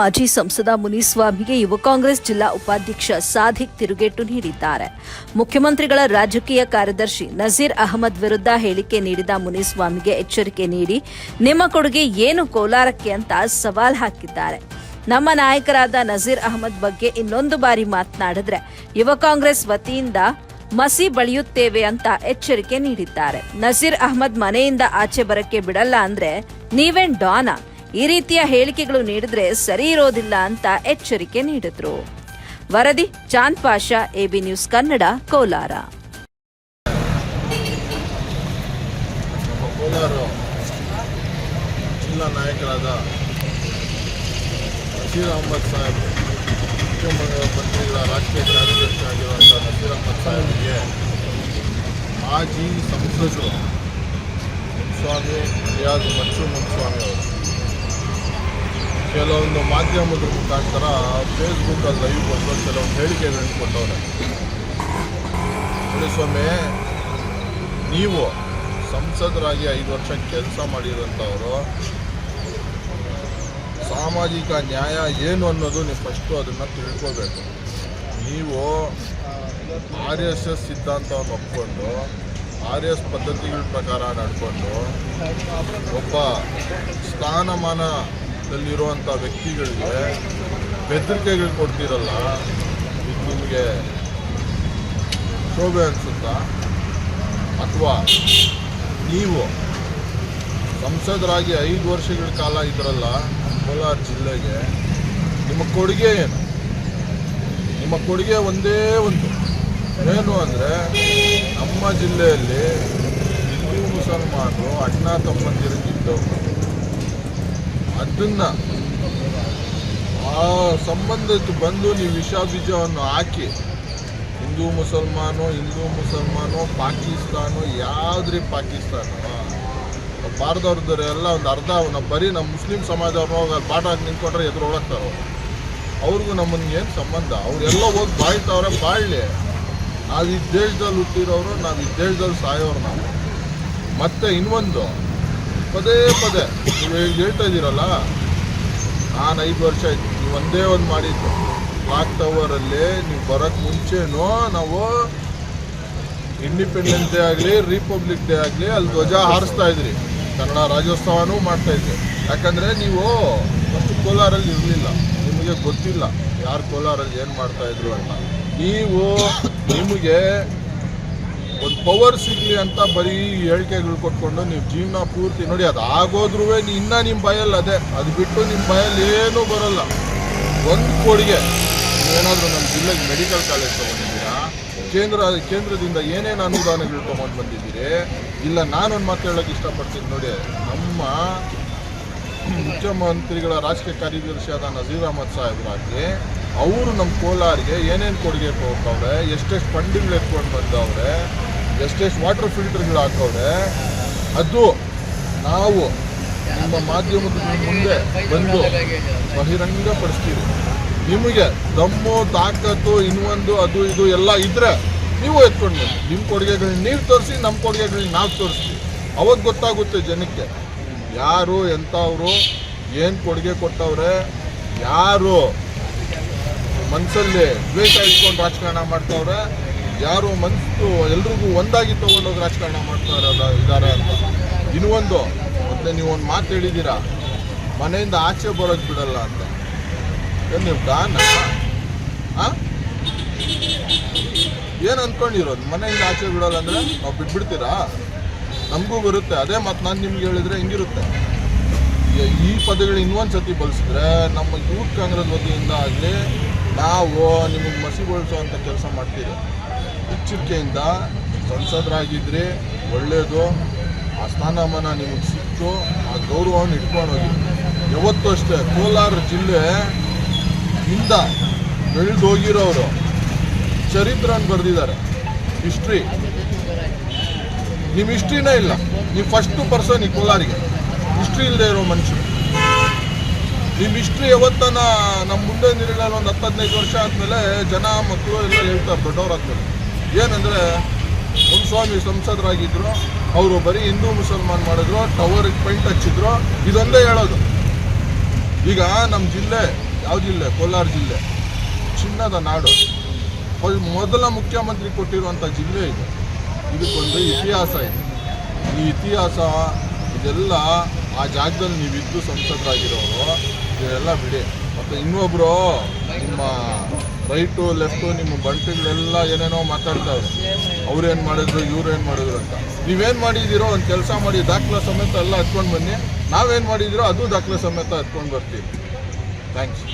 ಮಾಜಿ ಸಂಸದ ಮುನಿಸ್ವಾಮಿಗೆ ಯುವ ಕಾಂಗ್ರೆಸ್ ಜಿಲ್ಲಾ ಉಪಾಧ್ಯಕ್ಷ ಸಾಧಿಕ್ ತಿರುಗೇಟು ನೀಡಿದ್ದಾರೆ. ಮುಖ್ಯಮಂತ್ರಿಗಳ ರಾಜಕೀಯ ಕಾರ್ಯದರ್ಶಿ ನಜೀರ್ ಅಹಮದ್ ವಿರುದ್ಧ ಹೇಳಿಕೆ ನೀಡಿದ ಮುನಿಸ್ವಾಮಿಗೆ ಎಚ್ಚರಿಕೆ ನೀಡಿ, ನಿಮ್ಮ ಕೊಡುಗೆ ಏನು ಕೋಲಾರಕ್ಕೆ ಅಂತ ಸವಾಲ್ ಹಾಕಿದ್ದಾರೆ. ನಮ್ಮ ನಾಯಕರಾದ ನಜೀರ್ ಅಹಮದ್ ಬಗ್ಗೆ ಇನ್ನೊಂದು ಬಾರಿ ಮಾತನಾಡಿದ್ರೆ, ಯುವ ಕಾಂಗ್ರೆಸ್ ವತಿಯಿಂದ ಮಸಿ ಬಳಿಯುತ್ತೇವೆ ಅಂತ ಎಚ್ಚರಿಕೆ ನೀಡಿದ್ದಾರೆ. ನಜೀರ್ ಅಹಮದ್ ಮನೆಯಿಂದ ಆಚೆ ಬರಕ್ಕೆ ಬಿಡಲ್ಲ ಅಂದ್ರೆ ನೀವೇನ್ ಡಾನ? ಈ ರೀತಿಯ ಹೇಳಿಕೆಗಳು ನೀಡಿದ್ರೆ ಸರಿ ಇರೋದಿಲ್ಲ ಅಂತ ಎಚ್ಚರಿಕೆ ನೀಡಿದ್ರು. ವರದಿ, ಚಾಂದ್ ಪಾಷಾ, ಎಬಿ ನ್ಯೂಸ್ ಕನ್ನಡ, ಕೋಲಾರ. ಕೋಲಾರ ಜಿಲ್ಲಾ ನಾಯಕರಾದ ನಸೀರ್ ಅಹಮದ್ ಸಾಹೇಬ್, ಮುಖ್ಯಮಂತ್ರಿಗಳ ರಾಷ್ಟ್ರೀಯ ಕಾರ್ಯದರ್ಶಿ ಆಗಿರುವಂಥ ನಸೀರ್ ಅಹಮದ್ ಸಾಹೇಬ್ಗೆ ಮಾಜಿ ಸಂಸದರು ಮುನ್ಸ್ವಾಮಿ ರಿಯಾಜ್ ಮಚ್ಚು ಮುನ್ಸ್ವಾಮಿ ಅವರು. ಕೆಲವೊಂದು ಮಾಧ್ಯಮದ ಮುಖಾಂತರ ಫೇಸ್ಬುಕ್ಕಲ್ಲಿ ಲೈವ್ ಬಂದು ಕೆಲವೊಂದು ಹೇಳಿಕೆಗಳನ್ನು ಕೊಟ್ಟವ್ರೆ. ಸ್ವಾಮಿ, ನೀವು ಸಂಸದರಾಗಿ ಐದು ವರ್ಷ ಕೆಲಸ ಮಾಡಿರೋಂಥವರು ಸಾಮಾಜಿಕ ನ್ಯಾಯ ಏನು ಅನ್ನೋದು ನೀವು ಫಸ್ಟು ಅದನ್ನು ತಿಳ್ಕೋಬೇಕು. ನೀವು ಆರ್ ಎಸ್ ಎಸ್ ಸಿದ್ಧಾಂತವನ್ನು ಒಪ್ಕೊಂಡು, ಆರ್ ಎಸ್ ಪದ್ಧತಿಗಳ ಪ್ರಕಾರ ನಡ್ಕೊಂಡು, ಒಬ್ಬ ಸ್ಥಾನಮಾನದಲ್ಲಿರುವಂಥ ವ್ಯಕ್ತಿಗಳಿಗೆ ಬೆದರಿಕೆಗಳು ಕೊಡ್ತೀರಲ್ಲ, ಇದು ನಿಮಗೆ ಶೋಭೆ ಅನಿಸುತ್ತಾ? ಅಥವಾ ನೀವು ಸಂಸದರಾಗಿ ಐದು ವರ್ಷಗಳ ಕಾಲ ಇದ್ರಲ್ಲ, ಕೋಲಾರ ಜಿಲ್ಲೆಗೆ, ನಿಮ್ಮ ಕೊಡುಗೆ ಏನು? ನಿಮ್ಮ ಕೊಡುಗೆ ಒಂದೇ ಒಂದು. ಏನು ಅಂದರೆ, ನಮ್ಮ ಜಿಲ್ಲೆಯಲ್ಲಿ ಹಿಂದೂ, ಮುಸಲ್ಮಾನರು ಅಣ್ಣ ತಮ್ಮಂದಿರಿಗಿದ್ದವು ಅದನ್ನು ಆ ಸಂಬಂಧಕ್ಕೆ ಬಂದು ನೀವು ವಿಷ ಬೀಜವನ್ನು ಹಾಕಿ, ಹಿಂದೂ ಮುಸಲ್ಮಾನು ಹಿಂದೂ ಮುಸಲ್ಮಾನು, ಪಾಕಿಸ್ತಾನು, ಯಾವ್ದ್ರಿ ಪಾಕಿಸ್ತಾನ? ಭಾರತದವ್ರದ್ದು ಎಲ್ಲ ಒಂದು ಅರ್ಧ, ನಾವು ಬರೀ ನಮ್ಮ ಮುಸ್ಲಿಂ ಸಮಾಜವ್ರನ್ನ ಹೋಗಿ ಪಾಠ ಹಾಕಿ ನಿಂತ್ಕೊಂಡ್ರೆ ಎದುರು ಅವ್ರಿಗೂ ನಮ್ಮನ್ನ ಏನು ಸಂಬಂಧ? ಅವರೆಲ್ಲ ಹೋಗಿ ಬಾಳ್ತಾವ್ರೆ ಬಾಳ್ಲಿ. ನಾವು ಈ ದೇಶದಲ್ಲಿ ಹುಟ್ಟಿರೋರು, ನಾವು ಈ ದೇಶದಲ್ಲಿ ಸಾಯೋರು ನಾವು. ಮತ್ತೆ ಇನ್ನೊಂದು ಪದೇ ಪದೇ, ನೀವು ಹೇಳ್ತಾ ಇದ್ದೀರಲ್ಲ? ನಾನು ಐದು ವರ್ಷ ಆಯ್ತು, ನೀವು ಒಂದೇ ಒಂದು ಮಾಡಿದ್ದು. ಕ್ಲಾಕ್ ಟವರಲ್ಲಿ ನೀವು ಬರೋಕ್ಕೆ ಮುಂಚೆನೂ ನಾವು ಇಂಡಿಪೆಂಡೆನ್ಸ್ ಡೇ ಆಗಲಿ ರಿಪಬ್ಲಿಕ್ ಡೇ ಆಗಲಿ ಅಲ್ಲಿ ಧ್ವಜ ಹಾರಿಸ್ತಾ ಇದ್ರಿ. ಕನ್ನಡ ರಾಜ್ಯೋತ್ಸವನೂ ಮಾಡ್ತಾ ಇದ್ರಿ. ಯಾಕಂದರೆ ನೀವು ಫಸ್ಟ್ ಕೋಲಾರಲ್ಲಿ ಇರಲಿಲ್ಲ. ನಿಮಗೆ ಗೊತ್ತಿಲ್ಲ ಯಾರು ಕೋಲಾರಲ್ಲಿ ಏನು ಮಾಡ್ತಾಯಿದ್ರು ಅಂತ. ನೀವು ನಿಮಗೆ ಒಂದು ಪವರ್ ಸಿಗಲಿ ಅಂತ ಬರೀ ಹೇಳಿಕೆಗಳು ಕೊಟ್ಕೊಂಡು ನೀವು ಜೀವನ ಪೂರ್ತಿ ನೋಡಿ, ಅದು ಆಗೋದ್ರೂ ಇನ್ನೂ ನಿಮ್ಮ ಬಯಲ್ಲಿ ಅದೇ. ಅದು ಬಿಟ್ಟು ನಿಮ್ಮ ಭಯಲ್ಲಿ ಏನೂ ಬರಲ್ಲ. ಒಂದು ಕೊಡುಗೆ ಏನಾದರೂ ನಮ್ಮ ಜಿಲ್ಲೆಗೆ ಮೆಡಿಕಲ್ ಕಾಲೇಜ್ ತೊಗೊಂಡಿದ್ದೀರಾ? ಕೇಂದ್ರ, ಕೇಂದ್ರದಿಂದ ಏನೇನು ಅನುದಾನಗಳು ತೊಗೊಂಡು ಬಂದಿದ್ದೀರಿ? ಇಲ್ಲ, ನಾನೊಂದು ಮಾತು ಹೇಳೋಕೆ ಇಷ್ಟಪಡ್ತೀನಿ ನೋಡಿ. ನಮ್ಮ ಮುಖ್ಯಮಂತ್ರಿಗಳ ರಾಜಕೀಯ ಕಾರ್ಯದರ್ಶಿಯಾದ ನಜೀರ್ ಅಹಮದ್ ಸಾಹೇಬ್ರಾಗಿ ಅವರು ನಮ್ಮ ಕೋಲಾರಿಗೆ ಏನೇನು ಕೊಡುಗೆ ಕೊಟ್ಟವ್ರೆ, ಎಷ್ಟೆಷ್ಟು ಫಂಡಿಂಗ್ ಎತ್ಕೊಂಡು ಬಂದವ್ರೆ ಎಷ್ಟೆಷ್ಟು ವಾಟರ್ ಫಿಲ್ಟರ್ಗಳು ಹಾಕವ್ರೆ, ಅದು ನಾವು ನಿಮ್ಮ ಮಾಧ್ಯಮದ ಮುಂದೆ ಬಂದು ಬಹಿರಂಗಪಡಿಸ್ತೀವಿ. ನಿಮಗೆ ದಮ್ಮು, ತಾಕತ್ತು, ಇನ್ನೊಂದು, ಅದು, ಇದು ಎಲ್ಲ ಇದ್ರೆ ನೀವು ಎತ್ಕೊಂಡು ನಿಮ್ಮ ಕೊಡುಗೆಗಳನ್ನ ನೀವು ತೋರಿಸಿ, ನಮ್ಮ ಕೊಡುಗೆಗಳನ್ನ ನಾವು ತೋರಿಸ್ತೀವಿ. ಅವಾಗ ಗೊತ್ತಾಗುತ್ತೆ ಜನಕ್ಕೆ. ಯಾರು ಎಂಥವ್ರು, ಏನು ಕೊಡುಗೆ ಕೊಟ್ಟವ್ರೆ, ಯಾರು ಮನಸ್ಸಲ್ಲಿ ದ್ವೇಷ ಇಟ್ಕೊಂಡು ರಾಜಕಾರಣ ಮಾಡ್ತವ್ರೆ ಯಾರು ಮನಸ್ಸು ಎಲ್ರಿಗೂ ಒಂದಾಗಿ ತೊಗೊಂಡೋಗಿ ರಾಜಕಾರಣ ಮಾಡ್ತಾ ಇರೋದ ಇದ್ದಾರೆ ಅಂತ. ಇನ್ನೊಂದು ಮತ್ತೆ ನೀವು ಒಂದು ಮಾತು ಹೇಳಿದ್ದೀರಾ? ಮನೆಯಿಂದ ಆಚೆ ಬರೋದು ಬಿಡಲ್ಲ ಅಂತ. ನೀವು ದಾನ ಏನು ಅನ್ಕೊಂಡಿರೋದು? ಮನೆಯಿಂದ ಆಚೆ ಬಿಡಲ್ಲ ಅಂದರೆ ನಾವು ಬಿಟ್ಬಿಡ್ತೀರಾ? ನಮಗೂ ಬರುತ್ತೆ. ಅದೇ ಮಾತು ನಾನು ನಿಮ್ಗೆ ಹೇಳಿದ್ರೆ ಹಿಂಗಿರುತ್ತೆ. ಈ ಪದಗಳು ಇನ್ನೊಂದು ಸತಿ ಬಳಸಿದ್ರೆ ನಮ್ಮ ಯೂತ್ ಕಾಂಗ್ರೆಸ್ ವತಿಯಿಂದ ಆಗಲಿ, ನಾವು ನಿಮಗೆ ಮಸಿಗೊಳಿಸುವಂಥ ಕೆಲಸ ಮಾಡ್ತೀರಿ ಎಚ್ಚರಿಕೆಯಿಂದ ಸಂಸದರಾಗಿದ್ದರೆ ಒಳ್ಳೆಯದು ಆ ಸ್ಥಾನಮಾನ ನಿಮಗೆ ಸಿಕ್ತು. ಆ ಗೌರವವನ್ನು ಇಟ್ಕೊಂಡು ಹೋಗಿ ಯಾವತ್ತೂ ಅಷ್ಟೇ, ಕೋಲಾರ ಜಿಲ್ಲೆ ಇಂದ ಬೆಳೆದು ಹೋಗಿರೋರು ಚರಿತ್ರವನ್ನು ಬರೆದಿದ್ದಾರೆ. ಹಿಸ್ಟ್ರಿ. ನಿಮ್ಮ ಹಿಸ್ಟ್ರಿನೇ ಇಲ್ಲ. ನೀವು ಫಸ್ಟು ಪರ್ಸನ್ ಈ ಕೋಲಾರಿಗೆ. ಹಿಸ್ಟ್ರಿ ಇಲ್ಲದೆ ಇರೋ ಮನುಷ್ಯರು. ನಿಮ್ಮ ಹಿಸ್ಟ್ರಿ ಯಾವತ್ತನ ನಮ್ಮ ಮುಂದೆ ನಿಲ್ಲಲ್ಲ ಒಂದು ಹತ್ತು ಹದಿನೈದು ವರ್ಷ ಆದಮೇಲೆ ಜನ ಮಕ್ಕಳು ಎಲ್ಲ ಹೇಳ್ತಾರೆ, ದೊಡ್ಡವರಾದ್ಮೇಲೆ. ಏನಂದರೆ ಸ್ವಾಮಿ ಸಂಸದರಾಗಿದ್ದರು ಅವರು ಬರೀ ಹಿಂದೂ ಮುಸಲ್ಮಾನ್ ಮಾಡಿದ್ರು ಟವರ್ ಪೈಂಟ್ ಹಚ್ಚಿದ್ರು, ಇದೊಂದೇ ಹೇಳೋದು. ಈಗ ನಮ್ಮ ಜಿಲ್ಲೆ, ಯಾವ ಜಿಲ್ಲೆ? ಕೋಲಾರ ಜಿಲ್ಲೆ. ಚಿನ್ನದ ನಾಡು. ಮೊದ್- ಮೊದಲ ಮುಖ್ಯಮಂತ್ರಿ ಕೊಟ್ಟಿರುವಂಥ ಜಿಲ್ಲೆ ಇದು. ಇದಕ್ಕೊಂದು ಇತಿಹಾಸ ಇದೆ. ಈ ಇತಿಹಾಸ, ಇದೆಲ್ಲ ಆ ಜಾಗದಲ್ಲಿ ನೀವಿದ್ದು ಸಂಸದರಾಗಿರೋರು, ಇದೆಲ್ಲ ಬಿಡಿ. ಮತ್ತು ಇನ್ನೊಬ್ಬರು ನಿಮ್ಮ ರೈಟು, ಲೆಫ್ಟು, ನಿಮ್ಮ ಬಂಟಿಗಳೆಲ್ಲ ಏನೇನೋ ಮಾತಾಡ್ತಾವ್ರೆ ಅವ್ರೇನು ಮಾಡಿದ್ರು ಇವ್ರೇನು ಮಾಡಿದ್ರು ಅಂತ. ನೀವೇನು ಮಾಡಿದ್ದೀರೋ ಒಂದು ಕೆಲಸ ಮಾಡಿ, ದಾಖಲೆ ಸಮೇತ ಎಲ್ಲ ಹತ್ಕೊಂಡು ಬನ್ನಿ. ನಾವೇನು ಮಾಡಿದ್ದೀರೋ ಅದು ದಾಖಲೆ ಸಮೇತ ಹತ್ಕೊಂಡು ಬರ್ತೀವಿ. ಥ್ಯಾಂಕ್ಸ್